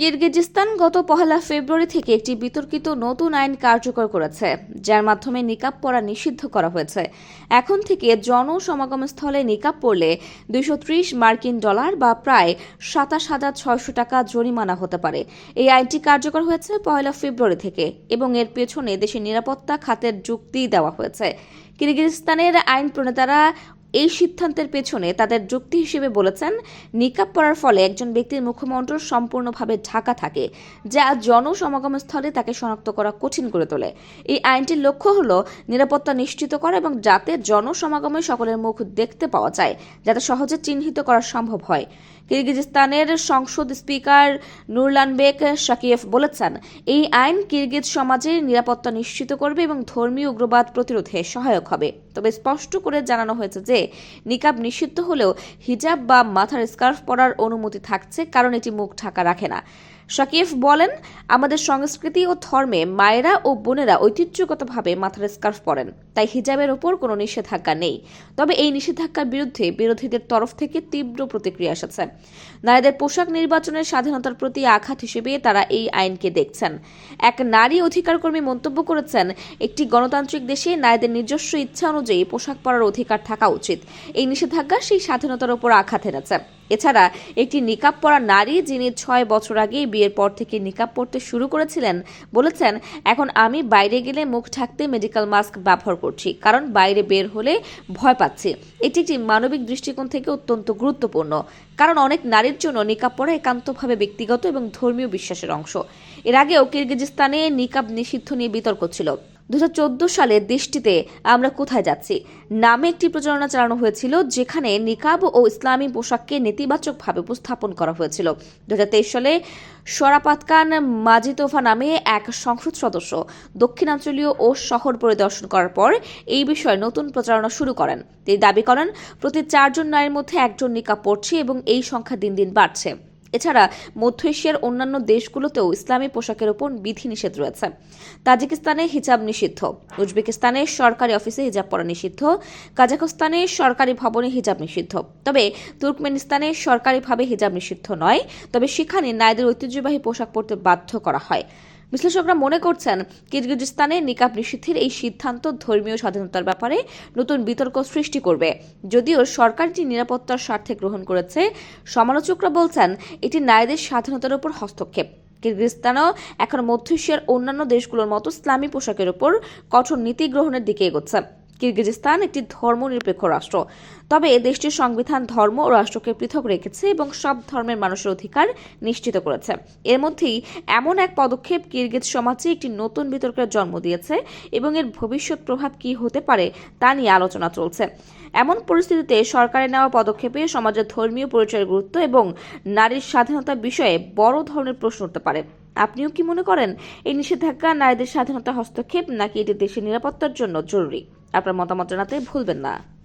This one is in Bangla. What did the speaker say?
কিরগিজস্তান গত পহেলা ফেব্রুয়ারি থেকে একটি বিতর্কিত নতুন আইন কার্যকর করেছে, যার মাধ্যমে নিকাব পরা নিষিদ্ধ করা হয়েছে। এখন থেকে জনসমাগম স্থলে নিকাব পড়লে দুইশো ত্রিশ মার্কিন ডলার বা প্রায় সাতাশ হাজার ছয়শো টাকা জরিমানা হতে পারে। এই আইনটি কার্যকর হয়েছে পহেলা ফেব্রুয়ারি থেকে এবং এর পেছনে দেশের নিরাপত্তা খাতের যুক্তি দেওয়া হয়েছে। কিরগিজস্তানের আইন প্রণেতারা এই সিদ্ধান্তের পেছনে তাদের যুক্তি হিসেবে বলেছেন, নিকাব পরার ফলে একজন ব্যক্তির মুখমণ্ডল সম্পূর্ণভাবে ঢাকা থাকে, যা জনসমাগম স্থলে তাকে শনাক্ত করা কঠিন করে তোলে। এই আইনটির লক্ষ্য হল নিরাপত্তা নিশ্চিত করা এবং যাতে জনসমাগমে সকলের মুখ দেখতে পাওয়া যায়, যাতে সহজে চিহ্নিত করা সম্ভব হয়। কিরগিজস্তানের সংসদ স্পিকার নুরলানবেক শাকিয়েফ বলেছেন, এই আইন কিরগিজ সমাজের নিরাপত্তা নিশ্চিত করবে এবং ধর্মীয় উগ্রবাদ প্রতিরোধে সহায়ক হবে। তবে স্পষ্ট করে জানানো হয়েছে যে নিকাব নিষিদ্ধ হলেও হিজাব বা মাথার স্কার্ফ পরার অনুমতি থাকছে, কারণ এটি মুখ ঢাকা রাখে না। শাকিফ বলেন, আমাদের সংস্কৃতি ও ধর্মে মায়েরা ও বোনেরা ঐতিহ্যগতভাবে মাথার স্কার্ফ পরেন, তাই হিজাবের ওপর কোনো নিষেধাজ্ঞা নেই। তবে এই নিষেধাজ্ঞার বিরুদ্ধে বিরোধীদের তরফ থেকে তীব্র প্রতিক্রিয়া এসেছে। নারীদের পোশাক নির্বাচনের স্বাধীনতার প্রতি আঘাত হিসেবে তারা এই আইনকে দেখছেন। এক নারী অধিকার কর্মী মন্তব্য করেছেন, একটি গণতান্ত্রিক দেশে নারীদের নিজস্ব ইচ্ছা অনুযায়ী পোশাক পরার অধিকার থাকা উচিত। এই নিষেধাজ্ঞা সেই স্বাধীনতার ওপর আঘাত এনেছে। এছাড়া একটি নিকাব পরা নারী যিনি ছয় বছর আগে বিয়ের পর থেকে নিকাব পরতে শুরু করেছিলেন, বলেছেন, এখন আমি বাইরে গেলে মুখ ঢাকতে মেডিকেল মাস্ক ব্যবহার করছি, কারণ বাইরে বের হলে ভয় পাচ্ছি। এটি একটি মানবিক দৃষ্টিকোণ থেকে অত্যন্ত গুরুত্বপূর্ণ, কারণ অনেক নারীর জন্য নিকাব পরা একান্তভাবে ব্যক্তিগত এবং ধর্মীয় বিশ্বাসের অংশ। এর আগেও কিরগিজস্তানে নিকাব নিষিদ্ধ নিয়ে বিতর্ক ছিল। দু সালে দেশটিতে আমরা কোথায় যাচ্ছি? নামে একটি প্রচারণা চালানো হয়েছিল, যেখানে নিকাব ও ইসলামী পোশাককে নেতিবাচকভাবে উপস্থাপন করা হয়েছিল। দুই হাজার তেইশ সালে সরাপাতকান মাজিতোফা নামে এক সংসদ সদস্য দক্ষিণাঞ্চলীয় ও শহর পরিদর্শন করার পর এই বিষয়ে নতুন প্রচারণা শুরু করেন। তিনি দাবি করেন, প্রতি চারজন নারীর মধ্যে একজন নিকাব পড়ছে এবং এই সংখ্যা দিন দিন বাড়ছে। এছাড়া মধ্য এশিয়ার অন্যান্য দেশগুলোতেও ইসলামী পোশাকের ওপর বিধিনিষেধ রয়েছে। তাজিকিস্তানে হিজাব নিষিদ্ধ। উজবেকিস্তানে সরকারি অফিসে হিজাব পরা নিষিদ্ধ। কাজাখস্তানে সরকারি ভবনে হিজাব নিষিদ্ধ। তবে তুর্কমেনিস্তানে সরকারিভাবে হিজাব নিষিদ্ধ নয়। তবে সেখানে নারীদের ঐতিহ্যবাহী পোশাক পরতে বাধ্য করা হয়। বিশ্লেষকরা মনে করছেন, কিরগিজস্তানে নিকাব নিষিদ্ধের এই সিদ্ধান্ত ধর্মীয় স্বাধীনতার ব্যাপারে নতুন বিতর্ক সৃষ্টি করবে। যদিও সরকারটি নিরাপত্তার স্বার্থে গ্রহণ করেছে, সমালোচকরা বলছেন, এটি নারীদের স্বাধীনতার উপর হস্তক্ষেপ। কিরগিজস্তানও এখন মধ্য এশিয়ার অন্যান্য দেশগুলোর মতো ইসলামী পোশাকের উপর কঠোর নীতি গ্রহণের দিকে এগোচ্ছে। কিরগিজস্তান একটি ধর্মনিরপেক্ষ রাষ্ট্র। তবে দেশটির সংবিধান ধর্ম ও রাষ্ট্রকে পৃথক রেখেছে এবং সব ধর্মের মানুষের অধিকার নিশ্চিত করেছে। এর মধ্যেই এমন এক পদক্ষেপ কিরগিজ সমাজে একটি নতুন বিতর্কের জন্ম দিয়েছে এবং এর ভবিষ্যৎ প্রভাব কী হতে পারে তা নিয়ে আলোচনা চলছে। এমন পরিস্থিতিতে সরকারের নেওয়া পদক্ষেপে সমাজের ধর্মীয় পরিচয়ের গুরুত্ব এবং নারীর স্বাধীনতা বিষয়ে বড় ধরনের প্রশ্ন উঠতে পারে। আপনিও কি মনে করেন, এই নিষেধাজ্ঞা নারীদের স্বাধীনতা হস্তক্ষেপ নাকি এটি দেশের নিরাপত্তার জন্য জরুরি? আপনার মতামত জানাতে ভুলবেন না।